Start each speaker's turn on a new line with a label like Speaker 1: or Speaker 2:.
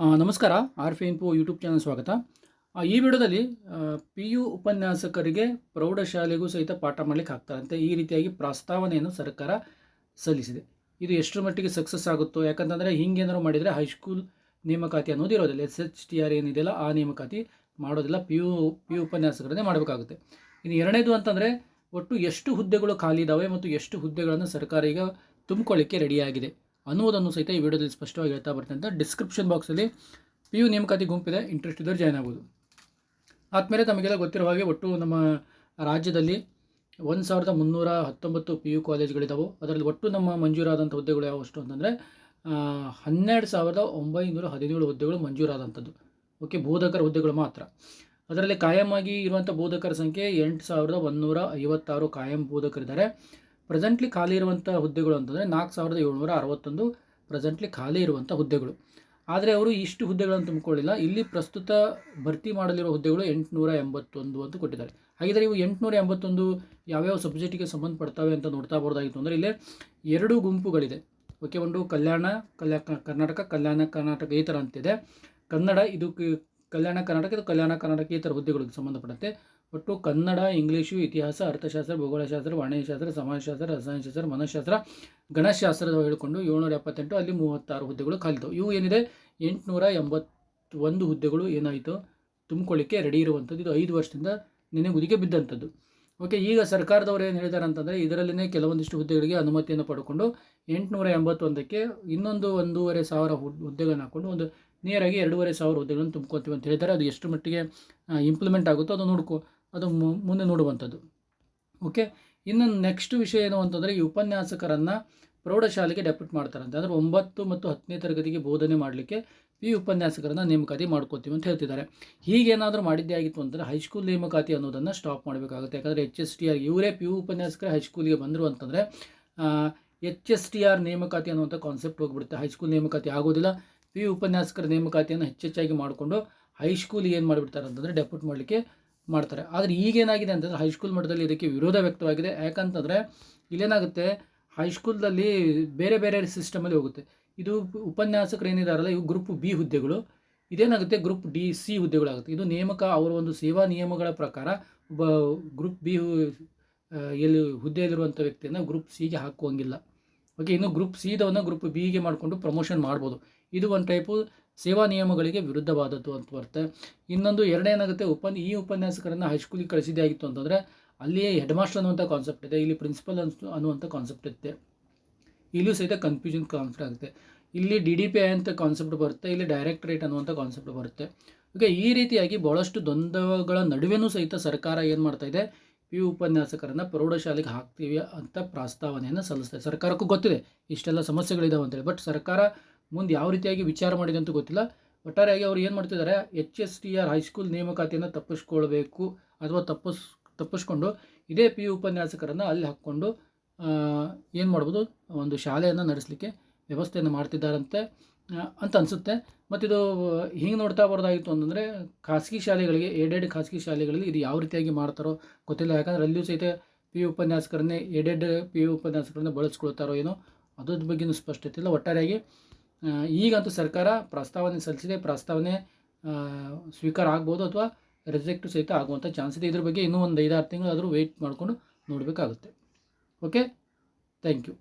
Speaker 1: ನಮಸ್ಕಾರ. ಆರ್ ಫಿ info YouTube channel ಸ್ವಾಗತ ಈ ವಿಡಿಯೋದಲ್ಲಿ ಪಿ ಯು ಉಪನ್ಯಾಸಕರಿಗೆ ಪ್ರೌಢಶಾಲೆಗೂ ಸಹಿತ ಪಾಠ ಮಾಡಲಿಕ್ಕೆ ಆಗ್ತಾರಂತೆ. ಈ ರೀತಿಯಾಗಿ ಪ್ರಸ್ತಾವನೆಯನ್ನು ಸರ್ಕಾರ ಸಲ್ಲಿಸಿದೆ. ಇದು ಎಷ್ಟರ ಮಟ್ಟಿಗೆ ಸಕ್ಸಸ್ ಆಗುತ್ತೋ, ಯಾಕಂತಂದರೆ ಹಿಂಗೇನಾದ್ರು ಮಾಡಿದರೆ ಹೈಸ್ಕೂಲ್ ನೇಮಕಾತಿ ಅನ್ನೋದು ಇರೋದಿಲ್ಲ. ಎಸ್ ಎಚ್ ಟಿ ಆರ್ ಏನಿದೆಯಲ್ಲ, ಆ ನೇಮಕಾತಿ ಮಾಡೋದಿಲ್ಲ. ಪಿ ಯು ಪಿ ಯು ಉಪನ್ಯಾಸಕರನ್ನೇ ಮಾಡಬೇಕಾಗುತ್ತೆ. ಇನ್ನು ಎರಡನೇದು ಅಂತಂದರೆ, ಒಟ್ಟು ಎಷ್ಟು ಹುದ್ದೆಗಳು ಖಾಲಿ ಇದ್ದಾವೆ ಮತ್ತು ಎಷ್ಟು ಹುದ್ದೆಗಳನ್ನು ಸರ್ಕಾರ ಈಗ ತುಂಬಿಕೊಳ್ಳಿಕ್ಕೆ ರೆಡಿಯಾಗಿದೆ ಅನ್ನುವುದನ್ನು ಸಹಿತ ಈ ವಿಡಿಯೋದಲ್ಲಿ ಸ್ಪಷ್ಟವಾಗಿ ಹೇಳ್ತಾ ಬರ್ತೇನೆ ಅಂತ ಡಿಸ್ಕ್ರಿಪ್ಷನ್ ಬಾಕ್ಸಲ್ಲಿ ಪಿ ಯು ನೇಮಕಾತಿ ಗುಂಪಿದೆ ಇಂಟ್ರೆಸ್ಟ್ ಇದ್ದವ್ರು ಜಾಯ್ನ್ ಆಗ್ಬೋದು. ಆದಮೇಲೆ ತಮಗೆಲ್ಲ ಗೊತ್ತಿರೋ ಹಾಗೆ ಒಟ್ಟು ನಮ್ಮ ರಾಜ್ಯದಲ್ಲಿ ಒಂದು ಸಾವಿರದ ಮುನ್ನೂರ ಹತ್ತೊಂಬತ್ತು ಪಿ ಯು ಕಾಲೇಜ್ಗಳಿದ್ದಾವೆ ಅದರಲ್ಲಿ ಒಟ್ಟು ನಮ್ಮ ಮಂಜೂರಾದಂಥ ಹುದ್ದೆಗಳು ಯಾವಷ್ಟು ಅಂತಂದರೆ ಹನ್ನೆರಡು ಸಾವಿರದ ಒಂಬೈನೂರ ಹದಿನೇಳು ಹುದ್ದೆಗಳು ಮಂಜೂರಾದಂಥದ್ದು. ಓಕೆ, ಬೋಧಕರ ಹುದ್ದೆಗಳು ಮಾತ್ರ. ಅದರಲ್ಲಿ ಕಾಯಂ ಆಗಿ ಇರುವಂಥ ಬೋಧಕರ ಸಂಖ್ಯೆ ಎಂಟು ಸಾವಿರದ ಒಂದುನೂರ ಐವತ್ತಾರು ಕಾಯಂ ಬೋಧಕರಿದ್ದಾರೆ. ಪ್ರೆಸೆಂಟ್ಲಿ ಖಾಲಿ ಇರುವಂಥ ಹುದ್ದೆಗಳು ಅಂತಂದರೆ ನಾಲ್ಕು ಸಾವಿರದ ಏಳ್ನೂರ ಅರವತ್ತೊಂದು ಪ್ರೆಸೆಂಟ್ಲಿ ಖಾಲಿ ಇರುವಂಥ ಹುದ್ದೆಗಳು. ಆದರೆ ಅವರು ಇಷ್ಟು ಹುದ್ದೆಗಳನ್ನು ತುಂಬಿಕೊಳ್ಳಿಲ್ಲ. ಇಲ್ಲಿ ಪ್ರಸ್ತುತ ಭರ್ತಿ ಮಾಡಲಿರುವ ಹುದ್ದೆಗಳು ಎಂಟುನೂರ ಎಂಬತ್ತೊಂದು ಅಂತ ಕೊಟ್ಟಿದ್ದಾರೆ. ಹಾಗಿದ್ರೆ ಇವು ಎಂಟುನೂರ ಎಂಬತ್ತೊಂದು ಯಾವ್ಯಾವ ಸಬ್ಜೆಕ್ಟಿಗೆ ಸಂಬಂಧಪಡ್ತವೆ ಅಂತ ನೋಡ್ತಾ ಬರೋದಾಗಿತ್ತು ಅಂದರೆ ಇಲ್ಲಿ ಎರಡು ಗುಂಪುಗಳಿದೆ. ಓಕೆ, ಒಂದು ಕಲ್ಯಾಣ, ಕಲ್ಯಾ, ಕರ್ನಾಟಕ, ಕಲ್ಯಾಣ ಕರ್ನಾಟಕ ಈ ಥರ ಅಂತಿದೆ. ಕನ್ನಡ, ಇದು ಕಲ್ಯಾಣ, ಕರ್ನಾಟಕ, ಇದು ಕಲ್ಯಾಣ ಕರ್ನಾಟಕ ಈ ಥರ ಹುದ್ದೆಗಳಿಗೆ ಸಂಬಂಧಪಟ್ಟಂತೆ. ಒಟ್ಟು ಕನ್ನಡ ಇಂಗ್ಲೀಷು ಇತಿಹಾಸ, ಅರ್ಥಶಾಸ್ತ್ರ, ಭೂಗೋಳಶಾಸ್ತ್ರ, ವಾಣಿಜ್ಯಶಾಸ್ತ್ರ, ಸಮಾಜಶಾಸ್ತ್ರ, ರಸಾಯನಶಾಸ್ತ್ರ, ಮನಃಶಾಸ್ತ್ರ ಗಣಶಾಸ್ತ್ರದ ಹೇಳಿಕೊಂಡು ಏಳ್ನೂರ ಎಪ್ಪತ್ತೆಂಟು, ಅಲ್ಲಿ ಮೂವತ್ತಾರು ಹುದ್ದೆಗಳು ಕಲಿತು ಇವು ಏನಿದೆ? ಎಂಟುನೂರ ಎಂಬತ್ತೊಂದು ಹುದ್ದೆಗಳು ಏನಾಯಿತು? ತುಂಬಿಕೊಳ್ಳಿಕ್ಕೆ ರೆಡಿ ಇರುವಂಥದ್ದು. ಇದು ಐದು ವರ್ಷದಿಂದ ನೆನೆಗುದಿಗೆ ಬಿದ್ದಂಥದ್ದು. ಓಕೆ, ಈಗ ಸರ್ಕಾರದವರು ಏನು ಹೇಳಿದ್ದಾರೆ ಅಂತಂದರೆ ಇದರಲ್ಲೇ ಕೆಲವೊಂದಿಷ್ಟು ಹುದ್ದೆಗಳಿಗೆ ಅನುಮತಿಯನ್ನು ಪಡ್ಕೊಂಡು ಎಂಟುನೂರ ಎಂಬತ್ತೊಂದಕ್ಕೆ ಇನ್ನೊಂದು ಒಂದೂವರೆ ಸಾವಿರ ಹುದ್ದೆಗಳನ್ನು ಹಾಕ್ಕೊಂಡು ಒಂದು ನೇರಾಗಿ ಎರಡೂವರೆ ಸಾವಿರ ಹುದ್ದೆಗಳನ್ನು ತುಂಬ್ಕೊತೀವಿ ಅಂತ ಹೇಳ್ತಾರೆ. ಅದು ಎಷ್ಟು ಮಟ್ಟಿಗೆ ಇಂಪ್ಲಿಮೆಂಟ್ ಆಗುತ್ತೋ ಅದು ನೋಡ್ಕೊ. ಅದು ಮುಂದೆ ನೋಡುವಂಥದ್ದು. ಓಕೆ ಇನ್ನು ನೆಕ್ಸ್ಟ್ ವಿಷಯ ಏನು ಅಂತಂದರೆ ಈ ಉಪನ್ಯಾಸಕರನ್ನು ಪ್ರೌಢಶಾಲೆಗೆ ಡೆಪ್ಯೂಟ್ ಮಾಡ್ತಾರಂತೆ. ಅಂದರೆ ಒಂಬತ್ತು ಮತ್ತು ಹತ್ತನೇ ತರಗತಿಗೆ ಬೋಧನೆ ಮಾಡಲಿಕ್ಕೆ ಈ ಉಪನ್ಯಾಸಕರನ್ನು ನೇಮಕಾತಿ ಮಾಡ್ಕೋತೀವಿ ಅಂತ ಹೇಳ್ತಿದ್ದಾರೆ. ಹೀಗೇನಾದರೂ ಮಾಡಿದ್ದೇ ಆಗಿತ್ತು ಅಂತಂದರೆ ಹೈಸ್ಕೂಲ್ ನೇಮಕಾತಿ ಅನ್ನೋದನ್ನು ಸ್ಟಾಪ್ ಮಾಡಬೇಕಾಗುತ್ತೆ. ಯಾಕಂದರೆ ಎಚ್ ಎಸ್ ಟಿ ಆರ್ ಇವರೇ ಪಿ ಯು ಉಪನ್ಯಾಸಕರೇ ಹೈಸ್ಕೂಲಿಗೆ ಬಂದರು ಅಂತಂದರೆ ಎಚ್ ಎಸ್ ಟಿ ಆರ್ ನೇಮಕಾತಿ ಅನ್ನುವಂಥ ಕಾನ್ಸೆಪ್ಟ್ ಹೋಗ್ಬಿಡುತ್ತೆ. ಹೈಸ್ಕೂಲ್ ನೇಮಕಾತಿ ಆಗೋದಿಲ್ಲ. ಪಿ ಉಪನ್ಯಾಸಕರ ನೇಮಕಾತಿಯನ್ನು ಹೆಚ್ಚೆಚ್ಚಾಗಿ ಮಾಡಿಕೊಂಡು ಹೈಸ್ಕೂಲಿಗೆ ಏನು ಮಾಡಿಬಿಡ್ತಾರೆ ಅಂತಂದರೆ ಡೆಪ್ಯೂಟ್ ಮಾಡಲಿಕ್ಕೆ ಮಾಡ್ತಾರೆ. ಆದರೆ ಈಗೇನಾಗಿದೆ ಅಂತಂದರೆ ಹೈಸ್ಕೂಲ್ ಮಟ್ಟದಲ್ಲಿ ಇದಕ್ಕೆ ವಿರೋಧ ವ್ಯಕ್ತವಾಗಿದೆ. ಯಾಕಂತಂದರೆ ಇಲ್ಲೇನಾಗುತ್ತೆ? ಹೈಸ್ಕೂಲ್ದಲ್ಲಿ ಬೇರೆ ಬೇರೆ ಸಿಸ್ಟಮಲ್ಲಿ ಹೋಗುತ್ತೆ. ಇದು ಉಪನ್ಯಾಸಕರು ಏನಿದಾರಲ್ಲ, ಇವು ಗ್ರೂಪ್ ಬಿ ಹುದ್ದೆಗಳು. ಇದೇನಾಗುತ್ತೆ? ಗ್ರೂಪ್ ಡಿ ಸಿ ಹುದ್ದೆಗಳಾಗುತ್ತೆ. ಇದು ನೇಮಕ ಅವರ ಒಂದು ಸೇವಾ ನಿಯಮಗಳ ಪ್ರಕಾರ ಒಬ್ಬ ಗ್ರೂಪ್ ಬಿ ಎಲ್ಲಿ ಹುದ್ದೆಯಲ್ಲಿರುವಂಥ ವ್ಯಕ್ತಿಯನ್ನು ಗ್ರೂಪ್ ಸಿಗೆ ಹಾಕುವಂಗಿಲ್ಲ. ಓಕೆ ಇನ್ನು ಗ್ರೂಪ್ ಸಿದವನ್ನು ಗ್ರೂಪ್ ಬಿಗೆ ಮಾಡಿಕೊಂಡು ಪ್ರಮೋಷನ್ ಮಾಡ್ಬೋದು. ಇದು ಒಂದು ಟೈಪು ಸೇವಾ ನಿಯಮಗಳಿಗೆ ವಿರುದ್ಧವಾದದ್ದು ಅಂತ ಬರುತ್ತೆ. ಇನ್ನೊಂದು ಎರಡೇನಾಗುತ್ತೆ ಉಪನ್, ಈ ಉಪನ್ಯಾಸಕರನ್ನು ಹೈಸ್ಕೂಲಿಗೆ ಕಳಿಸಿದ್ದೇ ಆಗಿತ್ತು ಅಂತಂದರೆ ಅಲ್ಲಿಯೇ ಹೆಡ್ ಮಾಸ್ಟರ್ ಅನ್ನುವಂಥ ಕಾನ್ಸೆಪ್ಟ್ ಇದೆ. ಇಲ್ಲಿ ಪ್ರಿನ್ಸಿಪಲ್ ಅನ್ಸ್ ಅನ್ನುವಂಥ ಕಾನ್ಸೆಪ್ಟ್ ಇರುತ್ತೆ. ಇಲ್ಲೂ ಸಹಿತ ಕನ್ಫ್ಯೂಷನ್ ಕಾನ್ಸೆಪ್ಟ್ ಆಗುತ್ತೆ. ಇಲ್ಲಿ ಡಿ ಡಿ ಪಿ ಐ ಅಂತ ಕಾನ್ಸೆಪ್ಟ್ ಬರುತ್ತೆ, ಇಲ್ಲಿ ಡೈರೆಕ್ಟರೇಟ್ ಅನ್ನುವಂಥ ಕಾನ್ಸೆಪ್ಟ್ ಬರುತ್ತೆ. ಓಕೆ ಈ ರೀತಿಯಾಗಿ ಭಾಳಷ್ಟು ದ್ವಂದ್ವಗಳ ನಡುವೆನೂ ಸಹಿತ ಸರ್ಕಾರ ಏನು ಮಾಡ್ತಾ ಇದೆ? ಪಿ ಯು ಉಪನ್ಯಾಸಕರನ್ನು ಪ್ರೌಢಶಾಲೆಗೆ ಹಾಕ್ತೀವಿ ಅಂತ ಪ್ರಸ್ತಾವನೆಯನ್ನು ಸಲ್ಲಿಸ್ತಾರೆ ಸರ್ಕಾರಕ್ಕೂ ಗೊತ್ತಿದೆ, ಇಷ್ಟೆಲ್ಲ ಸಮಸ್ಯೆಗಳಿದಾವೆ ಅಂತೇಳಿ. ಬಟ್ ಸರ್ಕಾರ ಮುಂದೆ ಯಾವ ರೀತಿಯಾಗಿ ವಿಚಾರ ಮಾಡಿದೆ ಅಂತ ಗೊತ್ತಿಲ್ಲ. ಒಟ್ಟಾರೆಯಾಗಿ ಅವ್ರು ಏನು ಮಾಡ್ತಿದ್ದಾರೆ H S T R high school ನೇಮಕಾತಿಯನ್ನು ತಪ್ಪಿಸ್ಕೊಳ್ಬೇಕು ಅಥವಾ ತಪ್ಪಿಸ್, ತಪ್ಪಿಸ್ಕೊಂಡು ಇದೇ ಪಿ ಯು ಉಪನ್ಯಾಸಕರನ್ನು ಅಲ್ಲಿ ಹಾಕ್ಕೊಂಡು ಏನು ಮಾಡ್ಬೋದು, ಒಂದು ಶಾಲೆಯನ್ನು ನಡೆಸಲಿಕ್ಕೆ ವ್ಯವಸ್ಥೆಯನ್ನು ಮಾಡ್ತಿದ್ದಾರಂತೆ ಅಂತ ಅನಿಸುತ್ತೆ. ಮತ್ತಿದು ಹಿಂಗೆ ನೋಡ್ತಾ ಬರೋದಾಗಿತ್ತು ಅಂತಂದರೆ, ಖಾಸಗಿ ಶಾಲೆಗಳಿಗೆ, ಏಡೆಡ್ ಖಾಸಗಿ ಶಾಲೆಗಳಲ್ಲಿ ಇದು ಯಾವ ರೀತಿಯಾಗಿ ಮಾಡ್ತಾರೋ ಗೊತ್ತಿಲ್ಲ. ಯಾಕಂದರೆ ಅಲ್ಲಿಯೂ ಸಹಿತ ಪಿ ಯು ಉಪನ್ಯಾಸಕರನ್ನೇ, ಏಡೆಡ್ ಪಿ ಯು ಉಪನ್ಯಾಸಕರನ್ನ ಬಳಸ್ಕೊಳ್ತಾರೋ ಏನೋ, ಅದ್ರ ಬಗ್ಗೆನೂ ಸ್ಪಷ್ಟತೆ ಇಲ್ಲ. ಒಟ್ಟಾರೆಯಾಗಿ ಈಗಂತೂ ಸರ್ಕಾರ ಪ್ರಸ್ತಾವನೆ ಸಲ್ಲಿಸಿದೆ. ಪ್ರಸ್ತಾವನೆ ಸ್ವೀಕಾರ ಆಗ್ಬೋದು ಅಥವಾ ರಿಜೆಕ್ಟ್ ಸಹಿತ ಆಗುವಂಥ ಚಾನ್ಸ್ ಇದೆ. ಇದ್ರ ಬಗ್ಗೆ ಇನ್ನೂ ಒಂದು ಐದಾರು ತಿಂಗಳು ಆದರೂ ವೆಯ್ಟ್ ಮಾಡಿಕೊಂಡು ನೋಡಬೇಕಾಗುತ್ತೆ. Okay thank you